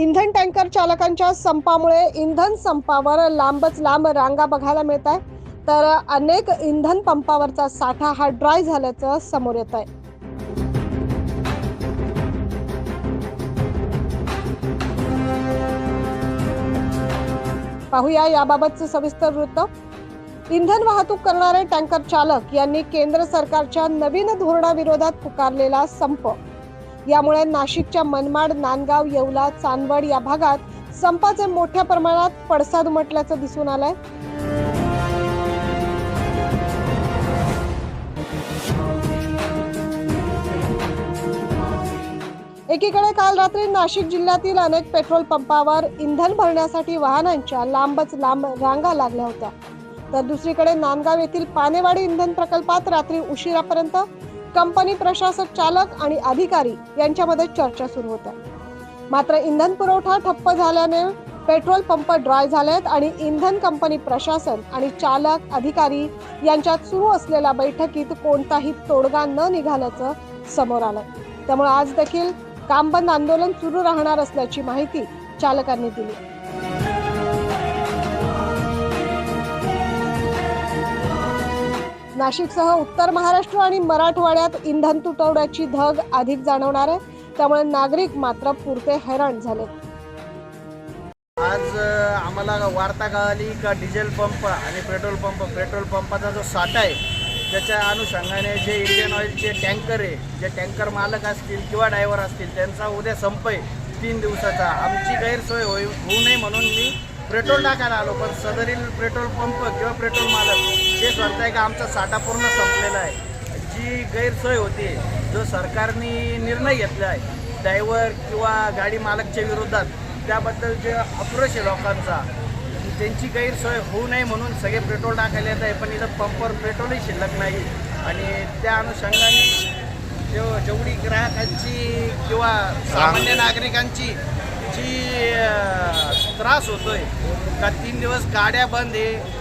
इंधन टँकर चालकांच्या संपामुळे इंधन संपावर लांबच लांब रांगा बघायला मिळत आहे तर अनेक इंधन पंपावरचा साठा हा ड्राय झाल्याचं समोर येत आहे. पाहूया याबाबतचं सविस्तर वृत्त. इंधन वाहतूक करणारे टँकर चालक यांनी केंद्र सरकारच्या नवीन धोरणाविरोधात पुकारलेला संप. यामुळे नाशिकच्या मनमाड नांदगाव येवला चांदवड या भागात संपाचे मोठ्या प्रमाणात पडसाद उमटल्याचं दिसून आलंय. एकीकडे काल रात्री नाशिक जिल्ह्यातील अनेक पेट्रोल पंपावर इंधन भरण्यासाठी वाहनांच्या लांबच लांब रांगा लागल्या होत्या. तर दुसरीकडे नांदगाव येथील पानेवाडी इंधन प्रकल्पात रात्री उशिरापर्यंत कंपनी प्रशासक चालक आणि अधिकारी यांच्यामध्ये चर्चा सुरू होत्या. मात्र इंधन पुरवठा ठप्प झाल्याने पेट्रोल पंप ड्राय झालेत आणि इंधन कंपनी प्रशासन आणि चालक अधिकारी यांच्यात सुरू असलेल्या बैठकीत कोणताही तोडगा न निघाल्याचं समोर आलं. त्यामुळे आज देखील काम बंद आंदोलन सुरू राहणार असल्याची माहिती चालकांनी दिली. नाशिकसह उत्तर महाराष्ट्र आणि मराठवाड्यात इंधन तुटवड्याची धग अधिक जाणवणार आहे. त्यामुळे नागरिक मात्र पुरते हैराण झाले. आज आम्हाला वार्ता कळाली का डिझेल पंप आणि पेट्रोल पंप पेट्रोल पंपाचा जो साठा आहे त्याच्या अनुषंगाने जे इंडियन ऑइलचे टँकर आहे जे टँकर मालक असतील किंवा ड्रायव्हर असतील त्यांचा उद्या संप आहे तीन दिवसाचा. आमची गैरसोय होई होऊ नये म्हणून मी पेट्रोल टाकायला आलो पण सदरील पेट्रोल पंप किंवा पेट्रोल मालक ते सांगताय का आमचा साठा पूर्ण संपलेला आहे. जी गैरसोय होती जो सरकारने निर्णय घेतला आहे ड्रायव्हर किंवा गाडी मालकच्या विरोधात त्याबद्दल जे आक्रोश आहे लोकांचा त्यांची गैरसोय होऊ नये म्हणून सगळे पेट्रोल टाकायला येत आहे पण इथं पंपवर पेट्रोलही शिल्लक नाही. आणि त्या अनुषंगाने जेव जेवढी ग्राहकांची किंवा सामान्य नागरिकांची जी त्रास होतोय. का तीन दिवस गाड्या बंद आहे?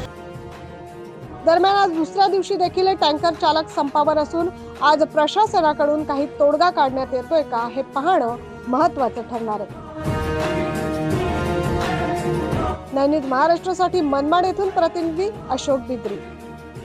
दरम्यान आज दुसऱ्या दिवशी देखील हे टँकर चालक संपावर असून आज प्रशासनाकडून काही तोडगा काढण्यात येतोय का हे पाहणं महत्वाचं ठरणार आहे. नैनित महाराष्ट्रासाठी मनमाड येथून प्रतिनिधी अशोक बिद्री.